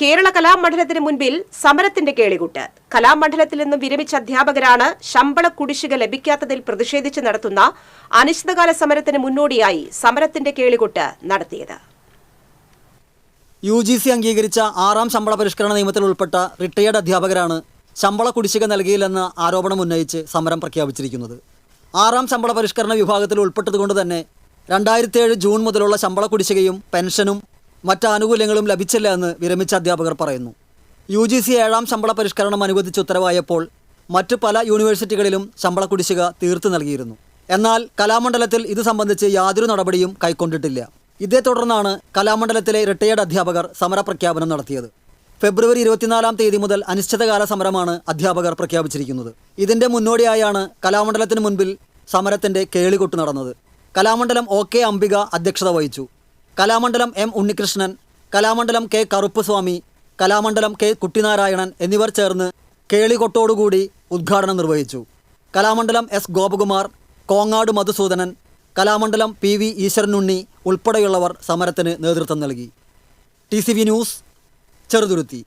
കേരള കലാമണ്ഡലത്തിന് മുൻപിൽ സമരത്തിന്റെ കേളികുട്ട്. കലാമണ്ഡലത്തിൽ നിന്നും വിരമിച്ച അധ്യാപകരാണ് ശമ്പള കുടിശ്ശിക ലഭിക്കാത്തതിൽ പ്രതിഷേധിച്ച് നടത്തുന്ന അനിശ്ചിതകാല സമരത്തിന് മുന്നോടിയായി സമരത്തിന്റെ കേളികുട്ട് നടത്തിയത്. യു ജി സി അംഗീകരിച്ച ആറാം ശമ്പള പരിഷ്കരണ നിയമത്തിൽ ഉൾപ്പെട്ട റിട്ടയേർഡ് അധ്യാപകരാണ് ശമ്പള കുടിശ്ശിക നൽകിയില്ലെന്ന് ആരോപണം ഉന്നയിച്ച് സമരം പ്രഖ്യാപിച്ചിരിക്കുന്നത്. ആറാം ശമ്പള പരിഷ്കരണ വിഭാഗത്തിൽ ഉൾപ്പെട്ടതുകൊണ്ട് തന്നെ രണ്ടായിരത്തിയേഴ് ജൂൺ മുതലുള്ള ശമ്പള കുടിശ്ശികയും പെൻഷനും മറ്റ് ആനുകൂല്യങ്ങളും ലഭിച്ചില്ല എന്ന് വിരമിച്ച അധ്യാപകർ പറയുന്നു. യു ജി സി ഏഴാം ശമ്പള പരിഷ്കരണം അനുവദിച്ച ഉത്തരവായപ്പോൾ മറ്റ് പല യൂണിവേഴ്സിറ്റികളിലും ശമ്പള കുടിശ്ശിക തീർത്തു നൽകിയിരുന്നു. എന്നാൽ കലാമണ്ഡലത്തിൽ ഇത് സംബന്ധിച്ച് യാതൊരു നടപടിയും കൈക്കൊണ്ടിട്ടില്ല. ഇതേ തുടർന്നാണ് കലാമണ്ഡലത്തിലെ റിട്ടയേർഡ് അധ്യാപകർ സമരപ്രഖ്യാപനം നടത്തിയത്. ഫെബ്രുവരി ഇരുപത്തിനാലാം തീയതി മുതൽ അനിശ്ചിതകാല സമരമാണ് അധ്യാപകർ പ്രഖ്യാപിച്ചിരിക്കുന്നത്. ഇതിന്റെ മുന്നോടിയായാണ് കലാമണ്ഡലത്തിന് മുൻപിൽ സമരത്തിന്റെ കേളികൊട്ട് നടന്നത്. കലാമണ്ഡലം ഒ കെ അംബിക അധ്യക്ഷത വഹിച്ചു. Kalamandalam M Unnikrishnan Kalamandalam K Karuppuswamy Kalamandalam K Kuttinarayanan എന്നിവർ ചേർന്ന് കേളികൊട്ടോടുകൂടി ഉദ്ഘാടനം നിർവഹിച്ചു. Kalamandalam S Gopakumar Kongad Madhusoodanan Kalamandalam P V Eswaranunni ഉൾപ്പെടെയുള്ളവർ സമരത്തിന് നേതൃത്വം നൽകി. T news Cheruthuruthy.